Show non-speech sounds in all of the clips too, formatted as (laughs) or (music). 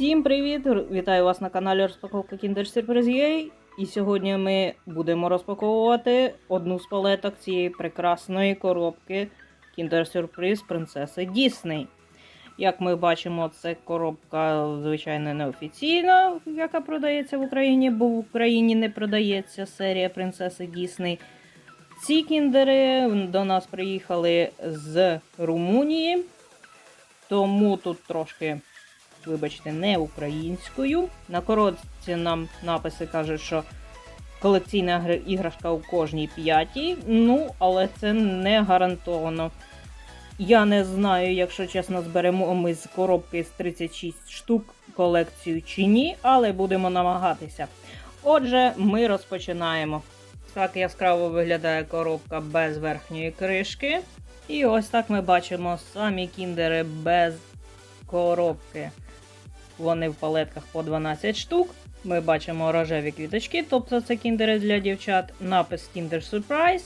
Всім привіт! Вітаю вас на каналі Розпаковка Kinder Surprise І сьогодні ми будемо розпаковувати одну з палеток цієї прекрасної коробки Kinder Surprise принцеси Дісней. Як ми бачимо, це коробка, звичайно, неофіційна, яка продається в Україні, бо в Україні не продається серія принцеси Дісней. Ці кіндери до нас приїхали з Румунії, тому тут трошки вибачте, не українською. На коротці нам написи кажуть, що колекційна іграшка у кожній п'ятій. Ну, але це не гарантовано. Я не знаю, якщо чесно, зберемо ми з коробки з 36 штук колекцію чи ні, але будемо намагатися. Отже, ми розпочинаємо. Так яскраво виглядає коробка без верхньої кришки. І ось так ми бачимо самі кіндери без коробки. Вони в палетках по 12 штук. Ми бачимо рожеві квіточки, тобто це кіндери для дівчат. Напис Kinder Surprise.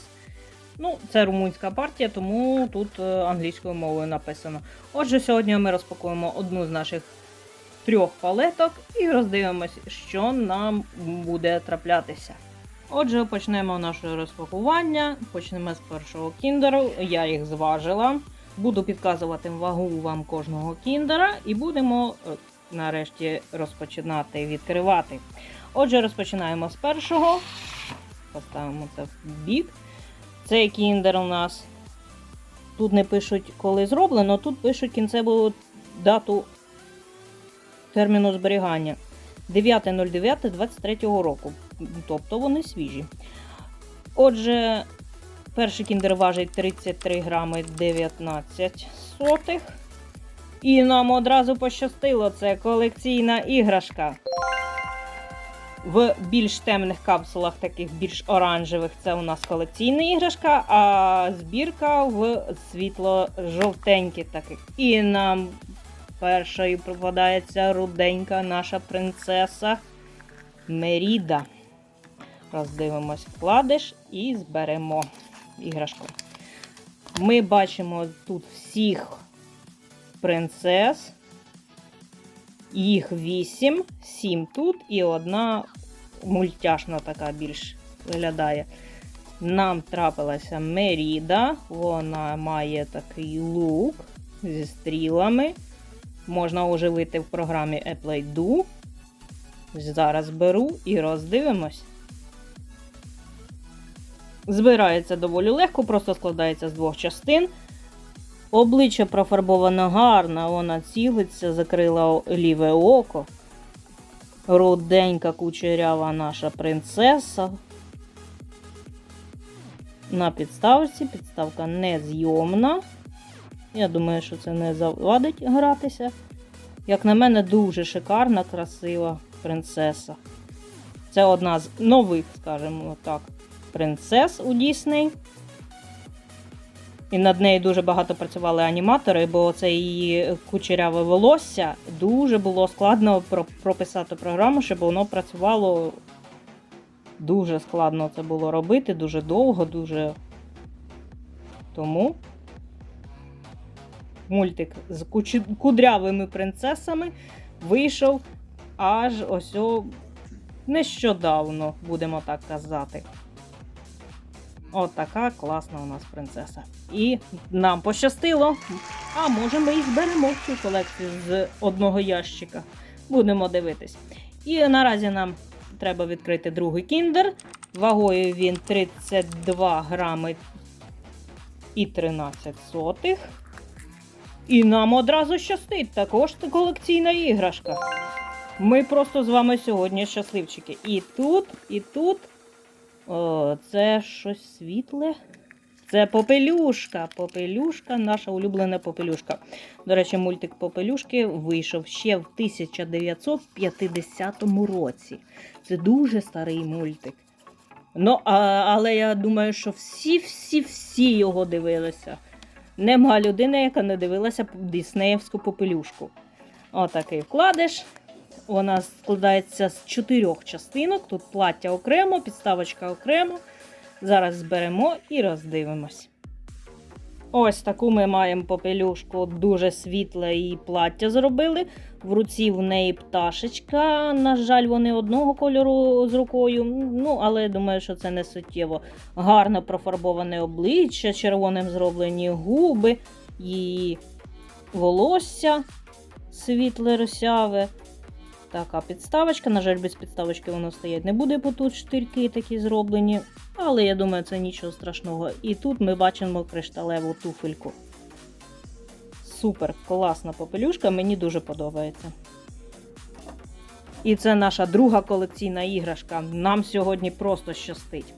Ну, це румунська партія, тому тут е, англійською мовою написано. Отже, сьогодні ми розпакуємо одну з наших трьох палеток і роздивимося, що нам буде траплятися. Отже, почнемо наше розпакування. Почнемо з першого кіндеру. Я їх зважила. Буду підказувати вагу вам кожного кіндера і будемо е, нарешті розпочинати відкривати. Отже, розпочинаємо з першого. Поставимо це в бік. Цей кіндер у нас тут не пишуть, коли зроблено, тут пишуть кінцеву дату терміну зберігання 9.09.23 року. Тобто вони свіжі. Отже, перший кіндер важить 33 грами 19 сотих. І нам одразу пощастило, це колекційна іграшка. В більш темних капсулах, таких більш оранжевих, це у нас колекційна іграшка, а збірка в світло-жовтеньких таких. І нам першою попадається руденька наша принцеса Меріда. Роздивимось вкладиш і зберемо іграшку. Ми бачимо тут всіх принцес. Їх вісім, сім тут і одна мультяшна така більш виглядає. Нам трапилася Меріда. Вона має такий лук зі стрілами. Можна оживити в програмі Apple Do. Зараз беру і роздивимось. Збирається доволі легко, просто складається з двох частин. Обличчя профарбовано гарно, вона цілиться, закрила ліве око. Руденька кучерява наша принцеса. На підставці. Підставка незйомна. Я думаю, що це не завадить гратися. Як на мене, дуже шикарна, красива принцеса. Це одна з нових, скажімо так, принцес у Дісней. І над нею дуже багато працювали аніматори, бо це її кучеряве волосся дуже було складно прописати програму, щоб воно працювало. Дуже складно це було робити, дуже довго, дуже. Тому мультик з кудрявими принцесами вийшов аж ось нещодавно, будемо так казати. От класна у нас принцеса. І нам пощастило. А може ми і зберемо цю колекцію з одного ящика. Будемо дивитись. І наразі нам треба відкрити другий кіндер. Вагою він 32 грами і 13 сотих. І нам одразу щастить. Також колекційна іграшка. Ми просто з вами сьогодні щасливчики. І тут, і тут. О, це щось світле. Це попелюшка. Попелюшка, наша улюблена попелюшка. До речі, мультик Попелюшки вийшов ще в 1950 році. Це дуже старий мультик. Ну, а, але я думаю, що всі-всі-всі його дивилися. Нема людини, яка не дивилася Діснеївську попелюшку. Отакий вкладиш. Вона складається з чотирьох частинок. Тут плаття окремо, підставочка окремо. Зараз зберемо і роздивимось. Ось таку ми маємо попелюшку, дуже світле і плаття зробили. В руці в неї пташечка. На жаль, вони одного кольору з рукою. Ну, але думаю, що це не суттєво. Гарно профарбоване обличчя, червоним зроблені губи, її волосся світле росяве. Така підставочка. На жаль, без підставочки воно стоять не буде, бо тут штирки такі зроблені. Але я думаю, це нічого страшного. І тут ми бачимо кришталеву туфельку. Супер, класна попелюшка, мені дуже подобається. І це наша друга колекційна іграшка. Нам сьогодні просто щастить.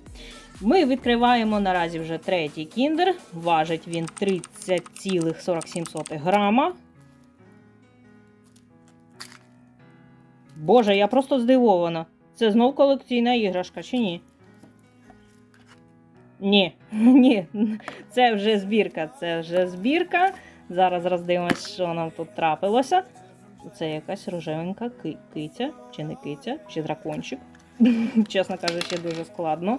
Ми відкриваємо наразі вже третій кіндер. Важить він 30,47 грама. Боже, я просто здивована. Це знов колекційна іграшка, чи ні? Ні, (laughs) ні, це вже збірка, це вже збірка. Зараз роздивимось, що нам тут трапилося. Це якась рожевенька ки- киця, чи не киця, чи дракончик. (laughs) Чесно кажучи, дуже складно.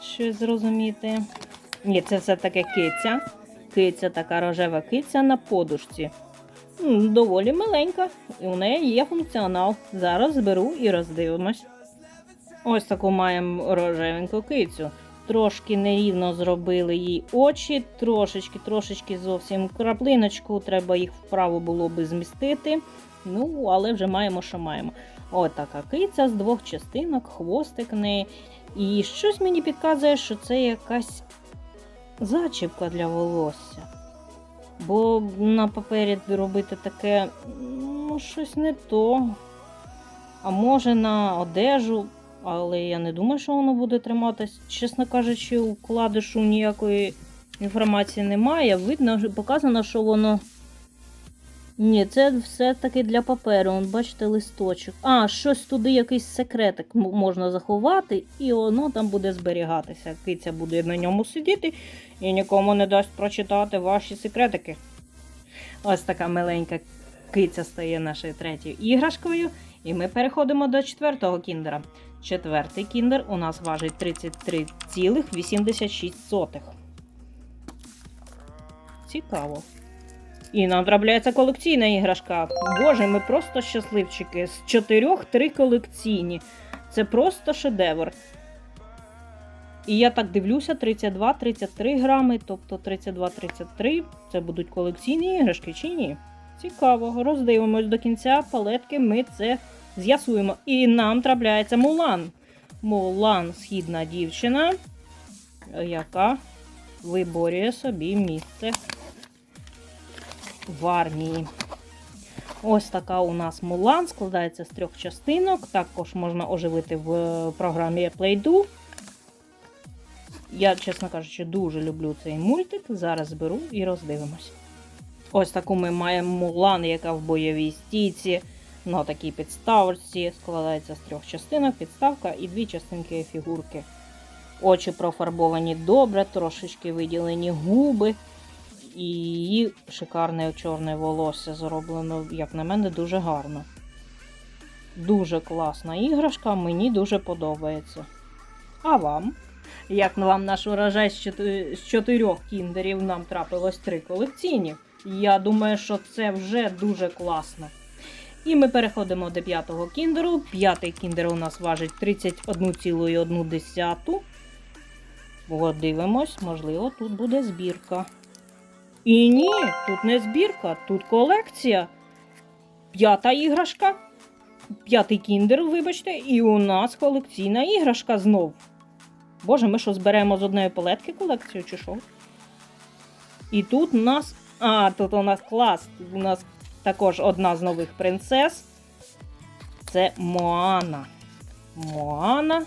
Щось зрозуміти. Ні, це все таки киця. Киця, така рожева киця на подушці. Доволі маленька, і у неї є функціонал. Зараз зберу і роздивимось. Ось таку маємо рожевеньку кицю. Трошки нерівно зробили їй очі, трошечки, трошечки зовсім краплиночку. Треба їх вправо було би змістити. Ну, але вже маємо, що маємо. Ось така киця з двох частинок, хвостик неї. І щось мені підказує, що це якась зачіпка для волосся. Бо на папері робити таке, ну, щось не то. А може на одежу, але я не думаю, що воно буде триматись. Чесно кажучи, у кладишу ніякої інформації немає. Видно, показано, що воно. Ні, це все-таки для паперу. Вон, бачите, листочок. А, щось туди якийсь секретик можна заховати, і воно там буде зберігатися. Киця буде на ньому сидіти і нікому не дасть прочитати ваші секретики. Ось така миленька киця стає нашою третьою іграшкою. І ми переходимо до четвертого кіндера. Четвертий кіндер у нас важить 33,86. Цікаво. І нам трапляється колекційна іграшка. Боже, ми просто щасливчики. З чотирьох три колекційні. Це просто шедевр. І я так дивлюся: 32-33 грами, тобто 32-33 це будуть колекційні іграшки чи ні? Цікаво, роздивимось до кінця палетки, ми це з'ясуємо. І нам трапляється Мулан. Мулан східна дівчина, яка виборює собі місце в армії. Ось така у нас Мулан складається з трьох частинок. Також можна оживити в програмі Play-Do. Я, чесно кажучи, дуже люблю цей мультик. Зараз беру і роздивимось. Ось таку ми маємо Мулан, яка в бойовій стійці на такій підставці. Складається з трьох частинок, підставка і дві частинки фігурки. Очі профарбовані добре, трошечки виділені губи. І її шикарне чорне волосся зроблено, як на мене, дуже гарно. Дуже класна іграшка, мені дуже подобається. А вам? Як вам наш урожай з чотир- чотирьох кіндерів нам трапилось три колекційні. Я думаю, що це вже дуже класно. І ми переходимо до п'ятого кіндеру. П'ятий кіндер у нас важить 31,1. От дивимось, можливо, тут буде збірка. І ні, тут не збірка, тут колекція. П'ята іграшка. П'ятий кіндер, вибачте, і у нас колекційна іграшка знов. Боже, ми що, зберемо з одної палетки колекцію чи що? І тут у нас. А, тут у нас клас. У нас також одна з нових принцес. Це Моана. Моана.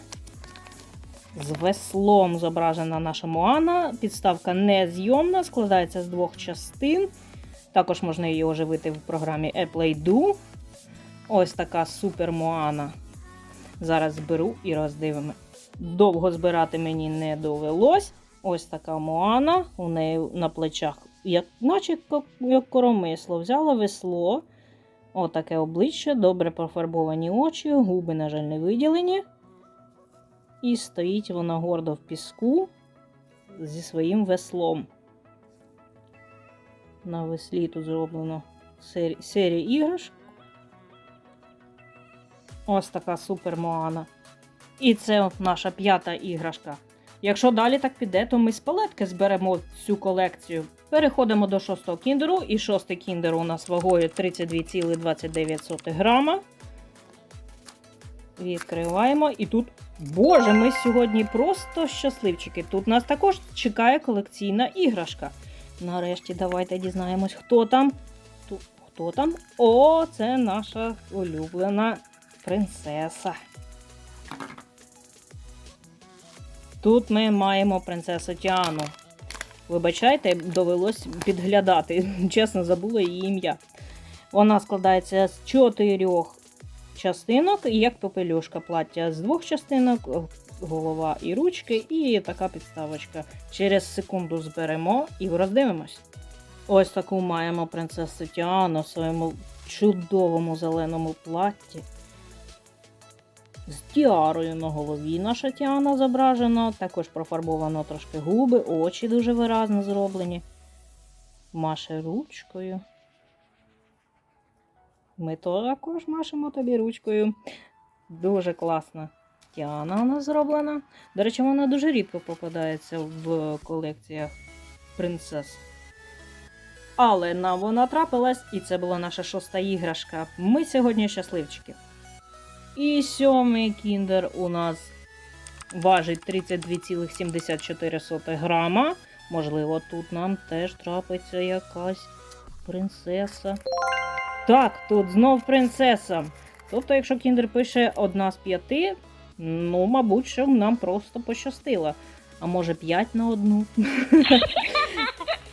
З веслом зображена наша Моана. Підставка незйомна, складається з двох частин. Також можна її оживити в програмі Play-Do. Ось така супер Моана. Зараз зберу і роздивимо. Довго збирати мені не довелось. Ось така Моана. У неї на плечах, як, наче як коромисло. Взяла весло. Отаке обличчя, добре профарбовані очі, губи, на жаль, не виділені. І стоїть вона гордо в піску. зі своїм веслом. На веслі тут зроблено сері- іграшок. Ось така супер Моана. І це наша п'ята іграшка. Якщо далі так піде, то ми з палетки зберемо цю колекцію. Переходимо до шостого кіндеру, і шостий кіндер у нас вагою 32,29 грама. Відкриваємо. І тут, боже, ми сьогодні просто щасливчики. Тут нас також чекає колекційна іграшка. Нарешті давайте дізнаємось, хто там. Хто там? О, це наша улюблена принцеса. Тут ми маємо принцесу Тіану. Вибачайте, довелось підглядати. Чесно, забула її ім'я. Вона складається з чотирьох частинок, і як попелюшка плаття з двох частинок, голова і ручки, і така підставочка. Через секунду зберемо і роздивимось. Ось таку маємо принцесу Тіану в своєму чудовому зеленому платті. З тіарою на голові наша Тіана зображена, також профарбовано трошки губи, очі дуже виразно зроблені. Маше ручкою. Ми також машемо тобі ручкою. Дуже класна Тіана нас зроблена. До речі, вона дуже рідко попадається в колекціях принцес. Але нам вона трапилась, і це була наша шоста іграшка. Ми сьогодні щасливчики. І сьомий кіндер у нас важить 32,74 грама. Можливо, тут нам теж трапиться якась принцеса. Так, тут знов принцеса. Тобто, якщо кіндер пише одна з п'яти, ну, мабуть, що нам просто пощастило. А може, п'ять на одну.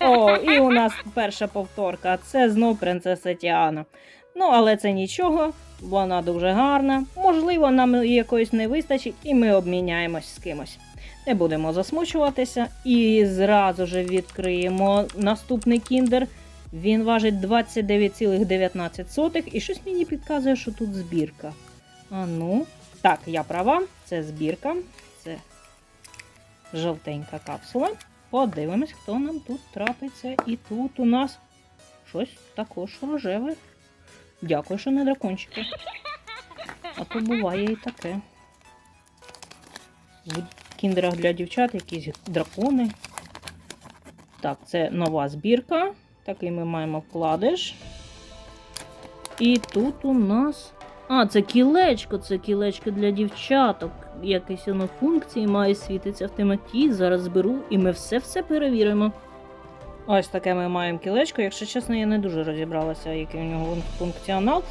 О, і у нас перша повторка. Це знов принцеса Тіана. Ну, але це нічого, вона дуже гарна. Можливо, нам якоїсь не вистачить, і ми обміняємось з кимось. Не будемо засмучуватися. І зразу ж відкриємо наступний кіндер. Він важить 29,19 і щось мені підказує, що тут збірка. А ну, так, я права, це збірка, це жовтенька капсула. Подивимось, хто нам тут трапиться. І тут у нас щось також рожеве. Дякую, що не дракончики. А то буває і таке. В кіндерах для дівчат якісь дракони. Так, це нова збірка. Такий ми маємо вкладиш. І тут у нас. А, це кілечко, це кілечко для дівчаток. Якісь воно функції має світиться в темноті. Зараз зберу і ми все-все перевіримо. Ось таке ми маємо кілечко. Якщо чесно, я не дуже розібралася, який у нього функціонал.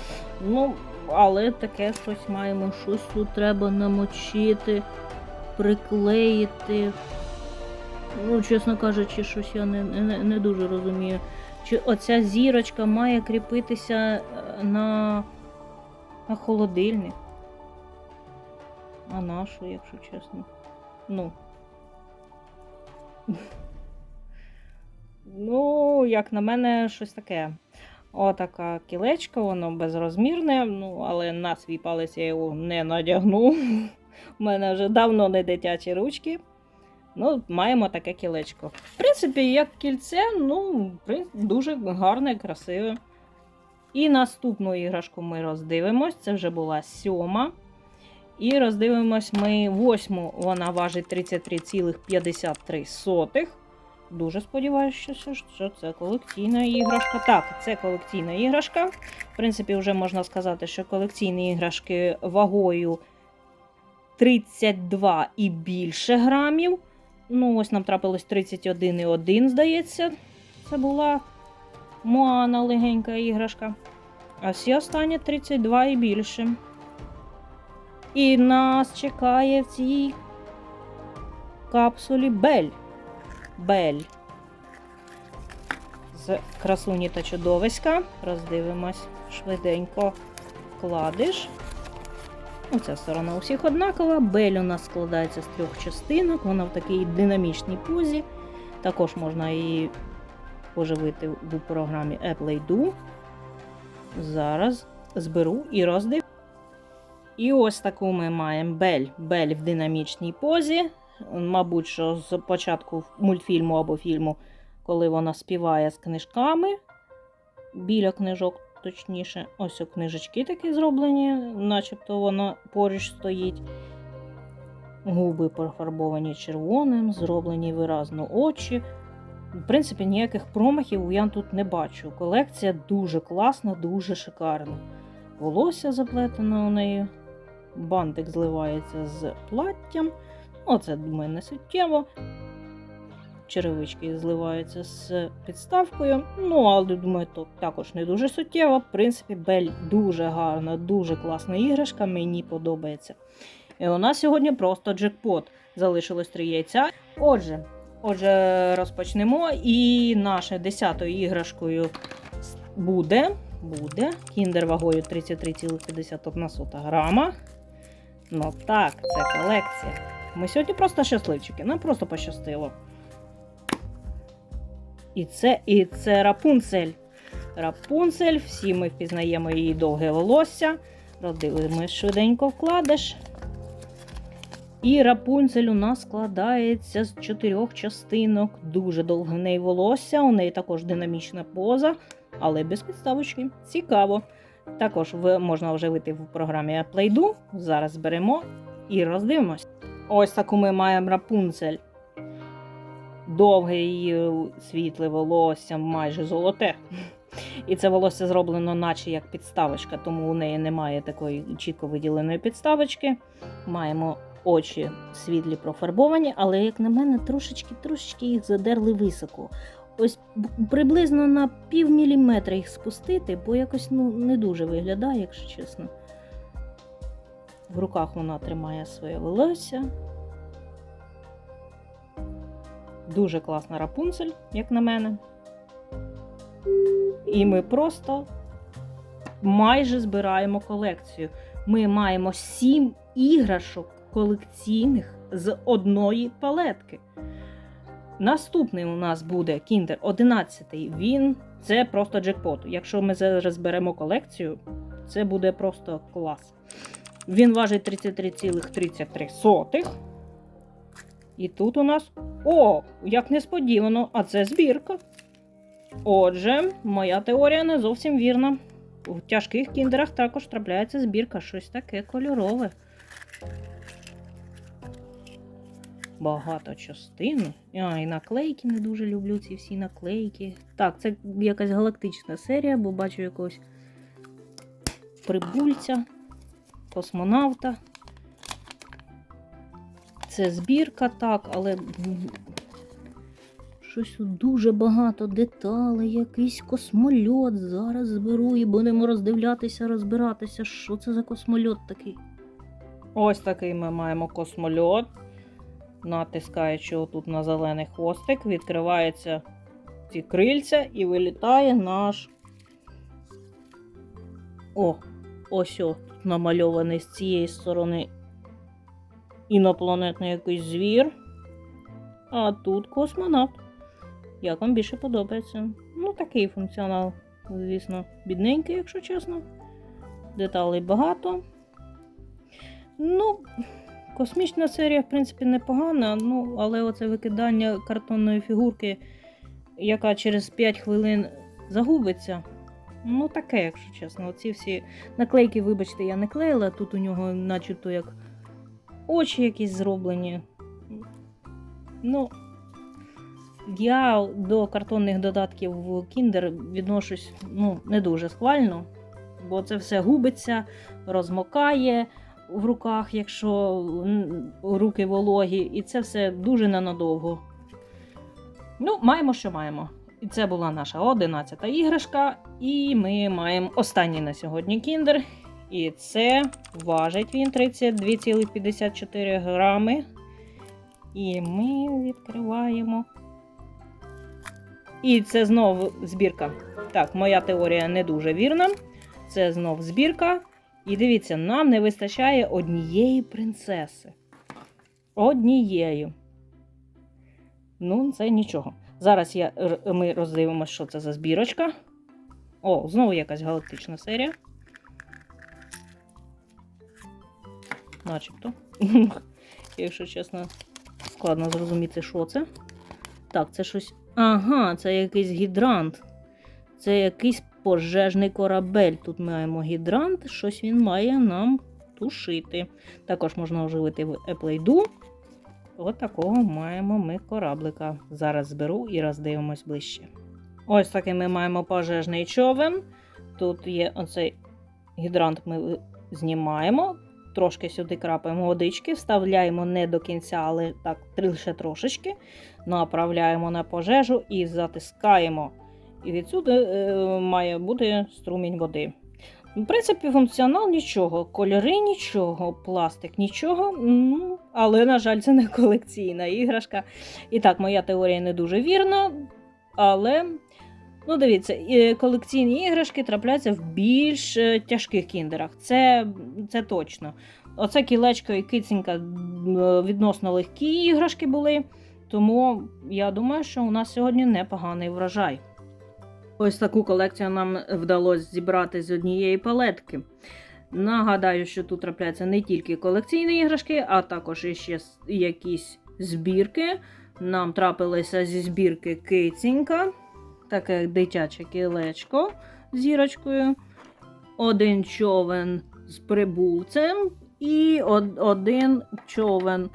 Ну, але таке щось маємо. Щось тут треба намочити, приклеїти. Ну, чесно кажучи, щось я не, не, не дуже розумію. Чи оця зірочка має кріпитися е, на, на холодильник? А на що, якщо чесно? Ну. (laughs) Ну, як на мене, щось таке. Отака кілечка, воно безрозмірне, ну, але на свій палець я його не надягну. (laughs) У мене вже давно не дитячі ручки. Ну, маємо таке кілечко. В принципі, як кільце, ну, дуже гарне, красиве. І наступну іграшку ми роздивимось. Це вже була сьома. І роздивимось ми восьму. Вона важить 33,53. Дуже сподіваюся, що це колекційна іграшка. Так, це колекційна іграшка. В принципі, вже можна сказати, що колекційні іграшки вагою 32 і більше грамів. Ну, ось нам трапилось 31,1, здається. Це була Моана легенька іграшка. А всі останні 32 і більше. І нас чекає в цій капсулі Бель. Бель. З красуні та чудовиська. Роздивимось швиденько вкладиш. Оця сторона у всіх однакова. Бель у нас складається з трьох частинок. Вона в такій динамічній позі. Також можна її поживити в програмі Apple Do. Зараз зберу і роздив. І ось таку ми маємо бель. Бель в динамічній позі. мабуть, що з початку мультфільму або фільму, коли вона співає з книжками. Біля книжок, точніше, ось книжечки такі зроблені, начебто вона поруч стоїть. Губи профарбовані червоним, зроблені виразно очі. В принципі, ніяких промахів я тут не бачу. Колекція дуже класна, дуже шикарна. Волосся заплетено у неї, бантик зливається з платтям. Оце, думаю, не суттєво. Черевички зливаються з підставкою. Ну, але думаю, то також не дуже суттєво. В принципі, Бель дуже гарна, дуже класна іграшка, мені подобається. І у нас сьогодні просто джекпот. Залишилось три яйця. Отже, отже, розпочнемо. І нашою десятою іграшкою буде, буде кіндер вагою 33,51 грама. Ну так, це колекція. Ми сьогодні просто щасливчики, нам просто пощастило. І це, і це Рапунцель. Рапунцель, всі ми впізнаємо її довге волосся. Роздивимось швиденько вкладиш. І Рапунцель у нас складається з чотирьох частинок. Дуже довге в неї волосся, у неї також динамічна поза, але без підставочки. Цікаво. Також можна вживити в програмі Playdo. Зараз зберемо і роздивимось. Ось таку ми маємо Рапунцель. Довге її світле волосся, майже золоте. І це волосся зроблено, наче як підставочка, тому у неї немає такої чітко виділеної підставочки. Маємо очі світлі профарбовані, але, як на мене, трошечки трошечки їх задерли високо. Ось приблизно на пів міліметра їх спустити, бо якось ну, не дуже виглядає, якщо чесно. В руках вона тримає своє волосся. Дуже класна рапунцель, як на мене. І ми просто майже збираємо колекцію. Ми маємо сім іграшок колекційних з одної палетки. Наступний у нас буде Kinder 11. Він це просто джекпот. Якщо ми зараз беремо колекцію, це буде просто клас. Він важить 33,33. І тут у нас. О, як несподівано, а це збірка. Отже, моя теорія не зовсім вірна. У тяжких кіндерах також трапляється збірка, щось таке кольорове. Багато частин. А, і наклейки не дуже люблю ці всі наклейки. Так, це якась галактична серія, бо бачу якогось прибульця, космонавта. Це збірка, так, але щось дуже багато деталей, якийсь космольот. Зараз зберу і будемо роздивлятися, розбиратися, що це за космольот такий. Ось такий ми маємо космольот. Натискаючи отут на зелений хвостик, відкриваються ці крильця і вилітає наш. О, ось о, намальований з цієї сторони інопланетний якийсь звір. А тут космонавт. Як вам більше подобається? Ну, такий функціонал, звісно, бідненький, якщо чесно. Деталей багато. Ну, космічна серія, в принципі, непогана, ну, але оце викидання картонної фігурки, яка через 5 хвилин загубиться. Ну, таке, якщо чесно. Оці всі наклейки, вибачте, я не клеїла. Тут у нього, начебто, як очі якісь зроблені. Ну, я до картонних додатків в Kinder відношусь ну, не дуже схвально, бо це все губиться, розмокає в руках, якщо руки вологі, і це все дуже ненадовго. Ну, маємо, що маємо. І це була наша 11-та іграшка. І ми маємо останній на сьогодні кіндер. І це важить він 32,54 грами. І ми відкриваємо. І це знову збірка. Так, моя теорія не дуже вірна. Це знов збірка. І дивіться, нам не вистачає однієї принцеси. Однієї. Ну, це нічого. Зараз я, ми роздивимося, що це за збірочка. О, знову якась галактична серія. Начебто. (laughs) Якщо чесно, складно зрозуміти, що це. Так, це щось. Ага, це якийсь гідрант. Це якийсь пожежний корабель. Тут маємо гідрант, щось він має нам тушити. Також можна оживити в Еплейду. От такого маємо ми кораблика. Зараз зберу і роздивимось ближче. Ось такий ми маємо пожежний човен. Тут є оцей гідрант, ми знімаємо. Трошки сюди крапаємо водички, вставляємо не до кінця, але так лише трошечки. Направляємо на пожежу і затискаємо. І відсюди е, має бути струмінь води. В принципі, функціонал нічого, кольори нічого, пластик нічого. Ну, але, на жаль, це не колекційна іграшка. І так, моя теорія не дуже вірна. Але, ну, дивіться, колекційні іграшки трапляються в більш е, тяжких кіндерах. Це, це точно. Оце кілечко і кицінька е, відносно легкі іграшки були. Тому я думаю, що у нас сьогодні непоганий врожай. Ось таку колекцію нам вдалося зібрати з однієї палетки. Нагадаю, що тут трапляються не тільки колекційні іграшки, а також іще якісь збірки. Нам трапилося зі збірки кицінька, таке дитяче кілечко зірочкою, один човен з прибулцем і од- один човен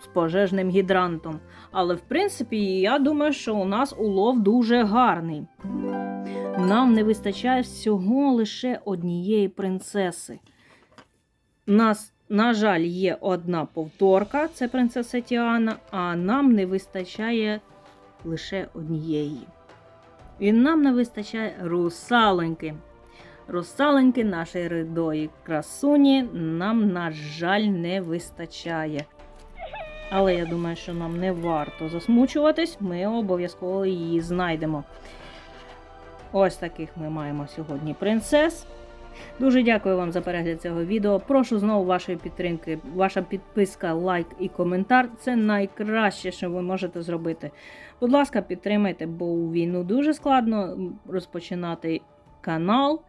з пожежним гідрантом. Але в принципі, я думаю, що у нас улов дуже гарний. Нам не вистачає всього лише однієї принцеси. Нас, на жаль, є одна повторка, це принцеса Тіана, а нам не вистачає лише однієї. І нам не вистачає русалоньки. Русалоньки нашої ридої красуні нам, на жаль, не вистачає. Але я думаю, що нам не варто засмучуватись, ми обов'язково її знайдемо. Ось таких ми маємо сьогодні принцес. Дуже дякую вам за перегляд цього відео. Прошу знову вашої підтримки. Ваша підписка, лайк і коментар це найкраще, що ви можете зробити. Будь ласка, підтримайте, бо у війну дуже складно розпочинати канал,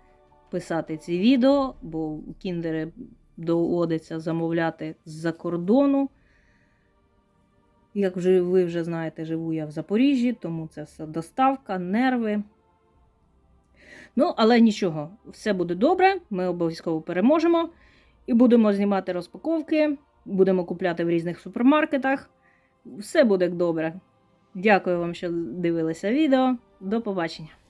писати ці відео, бо кіндери доводиться замовляти з-за кордону. Як вже ви вже знаєте, живу я в Запоріжжі, тому це все доставка, нерви. Ну, але нічого, все буде добре, ми обов'язково переможемо. І будемо знімати розпаковки, будемо купляти в різних супермаркетах. Все буде добре. Дякую вам, що дивилися відео. До побачення!